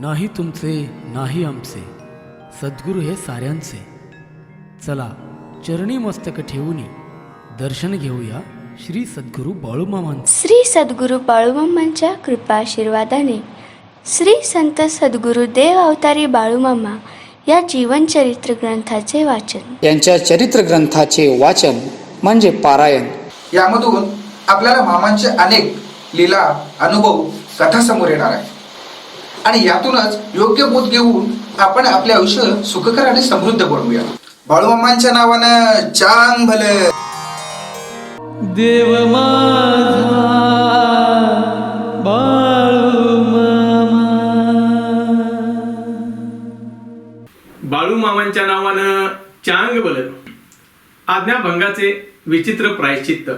नाही तुमचे नाही आमचे. सद्गुरू हे साऱ्यांचे. चला चरणी मस्तक ठेवूनी दर्शन घेऊया श्री सद्गुरू बाळूमामांचे श्री सद्गुरू बाळूमामांच्या कृपाशीर्वादाने श्री संत सद्गुरू देव अवतारी बाळूमामा या जीवनचरित्र ग्रंथाचे वाचन. यांच्या चरित्र ग्रंथाचे वाचन म्हणजे पारायण. यामधून आपल्याला मामांचे अनेक लीला अनुभव कथा समोर येणार आहे आणि यातूनच योग्य बोध घेऊन आपण आपले आयुष्य सुखकर आणि समृद्ध बनवूया. बाळूमामांच्या नावानं चांग भलं देव आज्ञाभंगाचे विचित्र प्रायश्चित्त.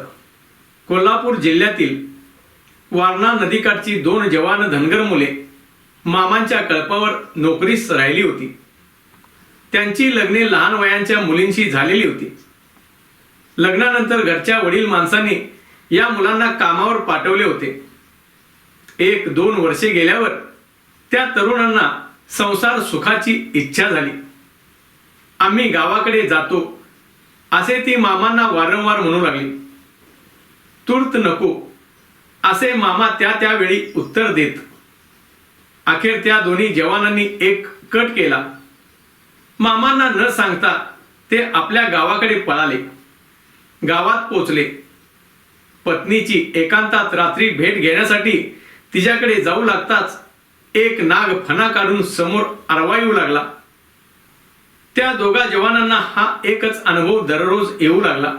कोल्हापूर जिल्ह्यातील वारणा नदीकाठची दोन जवान धनगर मुले मामांच्या कळपावर नोकरीस राहिली होती. त्यांची लग्ने लहान वयांच्या मुलींशी झालेली होती. लग्नानंतर घरच्या वडील माणसांनी या मुलांना कामावर पाठवले होते. एक दोन वर्षे गेल्यावर त्या तरुणांना संसार सुखाची इच्छा झाली. आम्ही गावाकडे जातो असे ती मामांना वारंवार म्हणू लागली. तूर्त नको. असे मामा त्या त्यावेळी उत्तर देत. अखेर त्या दोन्ही जवानांनी एक कट केला. मामांना न सांगता ते आपल्या गावाकडे पळाले. गावात पोचले. पत्नीची एकांतात रात्री भेट घेण्यासाठी तिच्याकडे जाऊ लागताच एक नाग फणा काढून समोर आरवायू लागला. त्या दोघा जवानांना हा एकच अनुभव दररोज येऊ लागला.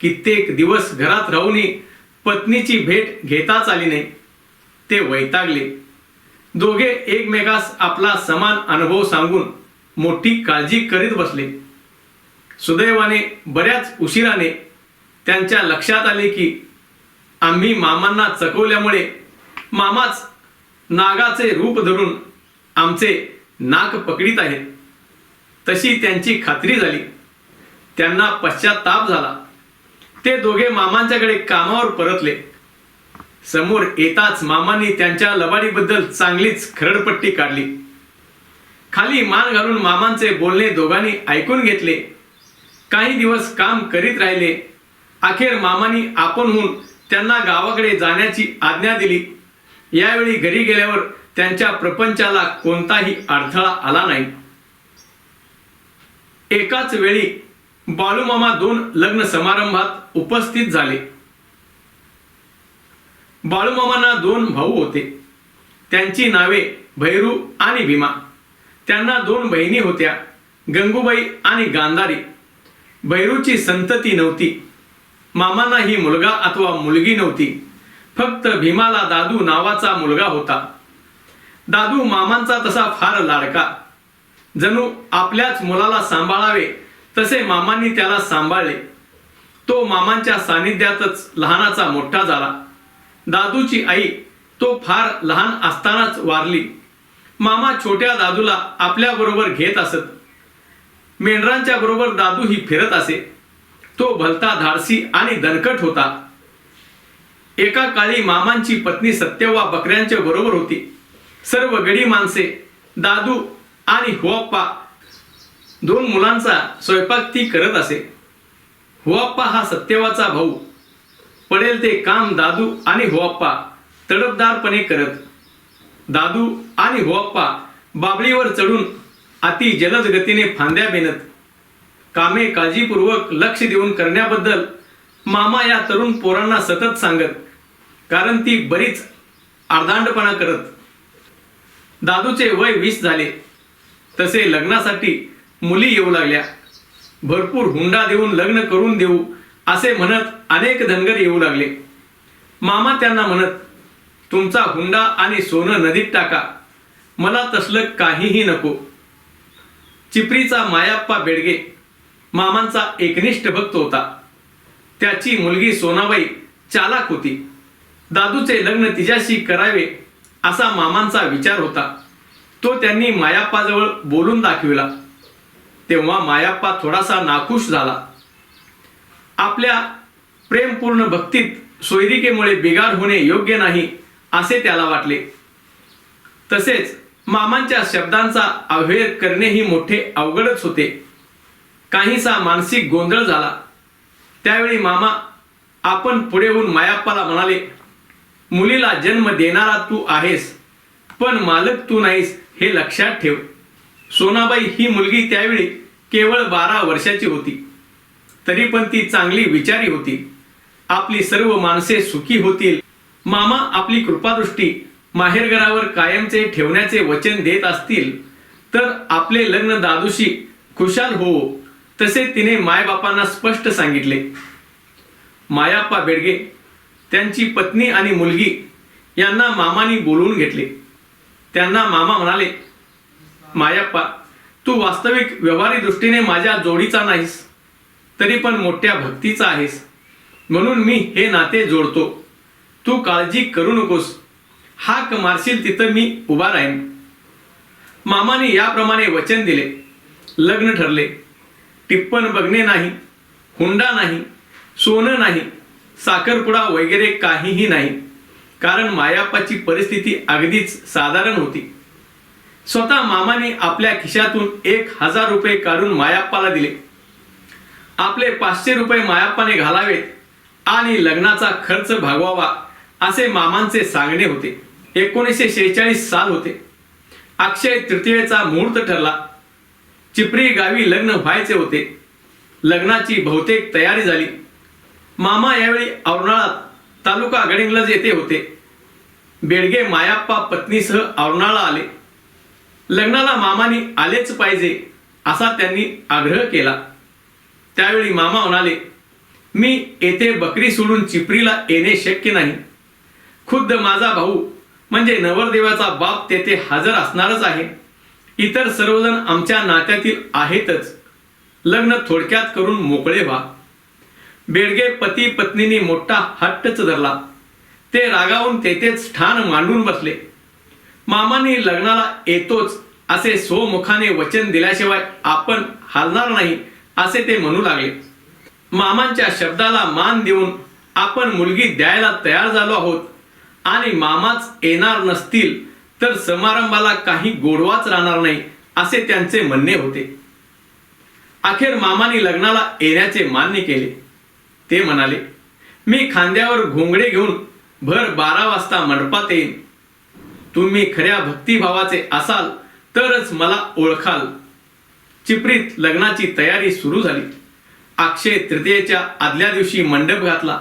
कित्येक दिवस घरात राहूनही पत्नीची भेट घेताच आली नाही. ते वैतागले. दोघे एकमेकास आपला समान अनुभव सांगून मोठी काळजी करीत बसले. सुदैवाने बऱ्याच उशिराने त्यांच्या लक्षात आले की आम्ही मामांना चकवल्यामुळे मामाच नागाचे रूप धरून आमचे नाक पकडीत आहेत. तशी त्यांची खात्री झाली. त्यांना पश्चाताप झाला. ते दोघे मामांच्याकडे कामावर परतले. समोर येताच मामांनी त्यांच्या लबाडीबद्दल चांगलीच खरडपट्टी काढली. खाली मान घालून मामांचे बोलणे दोघांनी ऐकून घेतले. काही दिवस काम करीत राहिले. अखेर मामानी आपणहून त्यांना गावाकडे जाण्याची आज्ञा दिली. यावेळी घरी गेल्यावर त्यांच्या प्रपंचाला कोणताही अडथळा आला नाही. एकाच वेळी बाळूमामा दोन लग्न समारंभात उपस्थित झाले. बाळूमामांना दोन भाऊ होते. त्यांची नावे भैरू आणि भीमा. त्यांना दोन बहिणी होत्या गंगूबाई आणि गांधारी. भैरूची संतती नव्हती. मामांना ही मुलगा अथवा मुलगी नव्हती. फक्त भीमाला दादू नावाचा मुलगा होता. दादू मामांचा तसा फार लाडका. जणू आपल्याच मुलाला सांभाळावे तसे मामांनी त्याला सांभाळले. तो मामांच्या सानिध्यातच लहानाचा मोठा झाला. दादूची आई तो फार लहान असतानाच वारली. मामा छोट्या दादूला आपल्याबरोबर घेत असत. मेंढरांच्या बरोबर दादू ही फिरत असे. तो भलता धाडसी आणि दणकट होता. एका काळी मामांची पत्नी सत्यवा बकऱ्यांच्या बरोबर होती. सर्व गडी माणसे दादू आणि हुआप्पा दोन मुलांचा स्वयंपाक ती करत असे. हुआप्पा हा सत्यवाचा भाऊ. पडेल ते काम दादू आणि हुआप्पा तडफदारपणे करत. दादू आणि हुआप्पा बाबळीवर चढून अति जलद गतीने फांद्या बेनत. कामे काळजीपूर्वक लक्ष देऊन करण्याबद्दल मामा या तरुण पोरांना सतत सांगत कारण ती बरीच अर्धांडपणा करत. दादूचे वय वीस झाले. तसे लग्नासाठी मुली येऊ लागल्या. भरपूर हुंडा देऊन लग्न करून देऊ असे म्हणत अनेक धनगर येऊ लागले. मामा त्यांना म्हणत तुमचा हुंडा आणि सोनं नदीत टाका. मला तसलं काहीही नको. चिपरीचा मायाप्पा बेडगे मामांचा एकनिष्ठ भक्त होता. त्याची मुलगी सोनाबाई चालाक होती. दादूचे लग्न तिच्याशी करावे असा मामांचा विचार होता. तो त्यांनी मायाप्पाजवळ बोलून दाखविला. तेव्हा मायाप्पा थोडासा नाखुश झाला. आपल्या प्रेमपूर्ण भक्तीत सोयरिकेमुळे बिघाड होणे योग्य नाही असे त्याला वाटले. तसेच मामांच्या शब्दांचा अव्यय करणेही मोठे अवघडच होते. काहीसा मानसिक गोंधळ झाला. त्यावेळी मामा आपण पुढे होऊन मायाप्पाला म्हणाले मुलीला जन्म देणारा तू आहेस पण मालक तू नाहीस हे लक्षात ठेव. सोनाबाई ही मुलगी त्यावेळी केवळ बारा वर्षाची होती. तरी पण ती चांगली विचारी होती. आपली सर्व माणसे सुखी होतील. मामा आपली कृपादृष्टी माहेरघरावर कायमचे ठेवण्याचे वचन देत असतील तर आपले लग्न दादूशी खुशाल हो तसे तिने मायबापांना स्पष्ट सांगितले. मायाप्पा बेडगे त्यांची पत्नी आणि मुलगी यांना मामानी बोलवून घेतले. त्यांना मामा म्हणाले मायाप्पा तू वास्तविक व्यवहारी दृष्टीने माझ्या जोडीचा नाहीस तरी पण मोठ्या भक्तीचा आहेस. म्हणून मी हे नाते जोडतो. तू काळजी करू नकोस. हाक मारशील तिथं मी उभा राहीन. मामाने याप्रमाणे वचन दिले. लग्न ठरले. टिप्पण बघणे नाही हुंडा नाही सोनं नाही साखरपुडा वगैरे काहीही नाही. कारण मायाप्पाची परिस्थिती अगदीच साधारण होती. स्वतः मामाने आपल्या खिशातून एक हजार रुपये काढून मायाप्पाला दिले. आपले पाचशे रुपये मायाप्पाने घालावेत आणि लग्नाचा खर्च भागवावा असे मामांचे सांगणे होते. एकोणीसशे शेहेचाळीस साल होते. अक्षय तृतीयेचा मुहूर्त ठरला. चिपरी गावी लग्न व्हायचे होते. लग्नाची बहुतेक तयारी झाली. मामा यावेळी औरणाळात तालुका गडिंग्लज येथे होते बेडगे मायाप्पा पत्नीसह औरणाला आले. लग्नाला मामानी आलेच पाहिजे असा त्यांनी आग्रह केला. त्यावेळी मामा म्हणाले मी येथे बकरी सोडून चिपरीला येणे शक्य नाही. खुद्द माझा भाऊ म्हणजे नवरदेवाचा बाप तेथे हजर असणारच आहे. इतर सर्वजण आमच्या नात्यातील आहेतच. लग्न थोडक्यात करून मोकळे व्हा. बेडगे पती पत्नीने मोठा हट्टच धरला. ते रागावून तेथेच ठाण मांडून बसले. मामाने लग्नाला येतोच असे स्वमुखाने वचन दिल्याशिवाय आपण हलणार नाही असे ते म्हणू लागले. मामांच्या शब्दाला मान देऊन आपण मुलगी द्यायला तयार झालो आहोत आणि मामाच येणार नसतील तर समारंभाला काही गोडवाच राहणार नाही असे त्यांचे म्हणणे होते. अखेर मामाने लग्नाला येण्याचे मान्य केले. ते म्हणाले मी खांद्यावर घोंगडे घेऊन भर बारा वाजता मंडपात येईन. तुम्ही खऱ्या भक्तिभावाचे असाल तरच मला ओळखाल. चिपरीत लग्नाची तयारी सुरू झाली. अक्षय तृतीयेच्या आदल्या दिवशी मंडप घातला.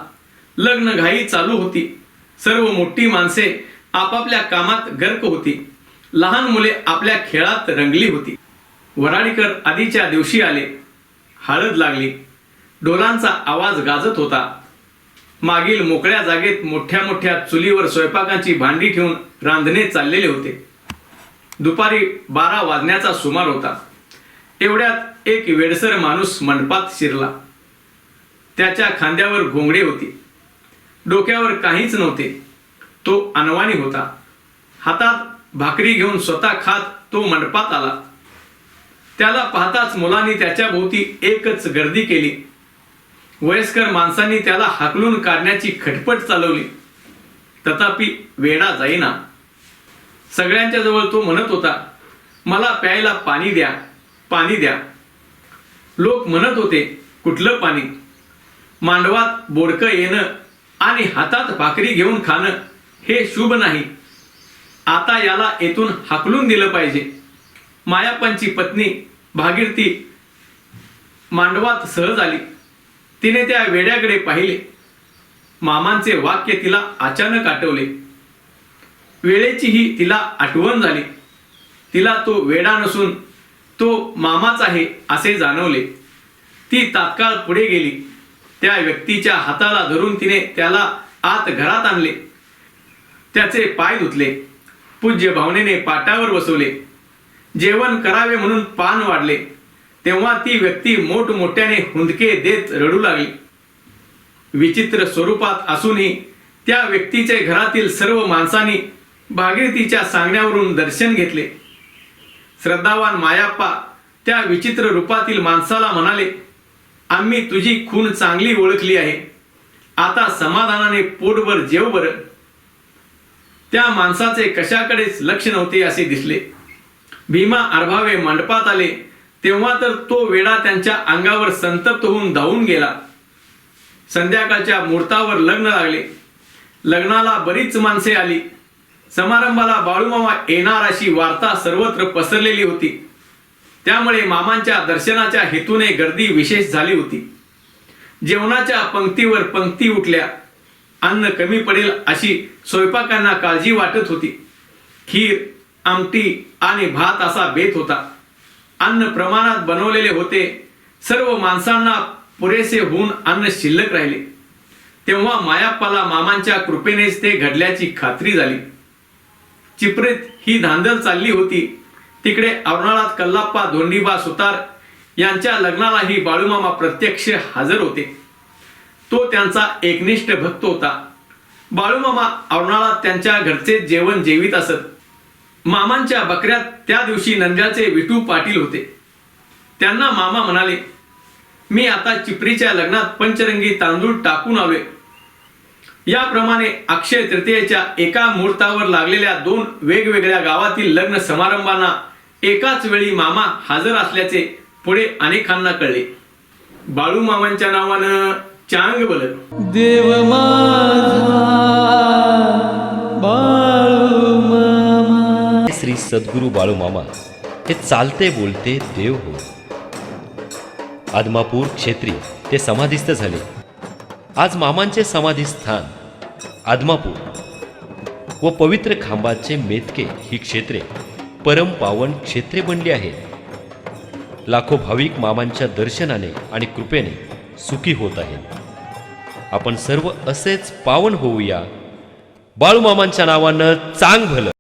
लग्न घाई चालू होती. सर्व मोठी माणसे आपापल्या कामात गर्क होती. लहान मुले आपल्या खेळात रंगली होती. वराडीकर आधीच्या दिवशी आले. हळद लागली. डोलांचा आवाज गाजत होता. मागील मोकळ्या जागेत मोठ्या मोठ्या चुलीवर स्वयंपाकाची भांडी ठेवून रांधणे चाललेले होते. दुपारी बारा वाजण्याचा सुमार होता. एवढ्यात एक वेडसर माणूस मंडपात शिरला. त्याच्या खांद्यावर घोंगडे होती. डोक्यावर काहीच नव्हते. तो अनवाणी होता. हातात भाकरी घेऊन स्वतः खात तो मंडपात आला. त्याला पाहताच मुलांनी त्याच्या भोवती एकच गर्दी केली. वयस्कर माणसांनी त्याला हाकलून काढण्याची खटपट चालवली. तथापि वेडा जाईना. सगळ्यांच्या जवळ तो म्हणत होता मला प्यायला पाणी द्या पाणी द्या. लोक म्हणत होते कुठलं पाणी? मांडवात बोडकं येणं आणि हातात भाकरी घेऊन खाणं हे शुभ नाही. आता याला येथून हाकलून दिलं पाहिजे. मायापांची पत्नी भागीरथी मांडवात सहज आली. तिने त्या वेड्याकडे पाहिले. मामांचे वाक्य तिला अचानक आठवले. वेळेचीही तिला आठवण झाली. तिला तो वेडा नसून तो मामाच आहे असे जाणवले. ती तात्काळ पुढे गेली. त्या व्यक्तीच्या हाताला धरून तिने त्याला आत घरात आणले. त्याचे पाय धुतले. पूज्य भावनेने पाटावर बसवले. जेवण करावे म्हणून पान वाढले. तेव्हा ती व्यक्ती मोठमोठ्याने हुंदके देत रडू लागली. विचित्र स्वरूपात असूनही त्या व्यक्तीचे घरातील सर्व माणसांनी भागीरथीच्या सांगण्यावरून दर्शन घेतले. श्रद्धावान मायाप्पा त्या विचित्र रूपातील माणसाला म्हणाले आम्ही तुझी खून चांगली ओळखली आहे. आता समाधानाने पोटभर जेव बरं. त्या माणसाचे कशाकडेच लक्ष नव्हते असे दिसले. भीमा अर्भावे मंडपात आले. तेव्हा तर तो वेडा त्यांच्या अंगावर संतप्त होऊन धावून गेला. संध्याकाळच्या मुहूर्तावर लग्न लागले. लग्नाला बरीच माणसे आली. समारंभाला बाळूमामा येणार अशी वार्ता सर्वत्र पसरलेली होती. त्यामुळे मामांच्या दर्शनाच्या हेतूने गर्दी विशेष झाली होती. जेवणाच्या पंक्तीवर पंक्ती उठल्या. अन्न कमी पडेल अशी स्वयंपाकांना काळजी वाटत होती. खीर आमटी आणि भात असा बेत होता. अन्न प्रमाणात बनवलेले होते. सर्व माणसांना पुरेसे होऊन अन्न शिल्लक राहिले. तेव्हा मायाप्पाला मामांच्या कृपेनेच ते घडल्याची खात्री झाली. चिपरीत ही धांदल चालली होती. तिकडे अरुणाळात कल्लाप्पा धोंडीबा सुतार यांच्या लग्नालाही बाळूमामा प्रत्यक्ष हजर होते. तो त्यांचा एकनिष्ठ भक्त होता. बाळूमामा अरुणाळात त्यांच्या घरचे जेवण जेवित असत. मामांच्या बकऱ्यात त्या दिवशी नंद्याचे विठू पाटील होते. त्यांना मामा म्हणाले मी आता चिपरीच्या लग्नात पंचरंगी तांदूळ टाकून आलोय. याप्रमाणे अक्षय तृतीयेच्या एका मुहूर्तावर लागलेल्या दोन वेगवेगळ्या गावातील लग्न समारंभांना एकाच वेळी मामा हजर असल्याचे पुढे अनेकांना कळले. बाळू मामांच्या नावानं चांग बल देव माझा सद्गुरू बाळूमामा हे चालते बोलते देव हो. आदमापूर क्षेत्री ते समाधिस्थ झाले. आज मामांचे समाधी स्थान आदमापूर. व पवित्र खांबाचे मेतके ही क्षेत्रे परम पावन क्षेत्रे बनली आहेत. लाखो भाविक मामांच्या दर्शनाने आणि कृपेने सुखी होत आहेत. आपण सर्व असेच पावन होऊया. बाळूमामांच्या नावानं चांग भलं.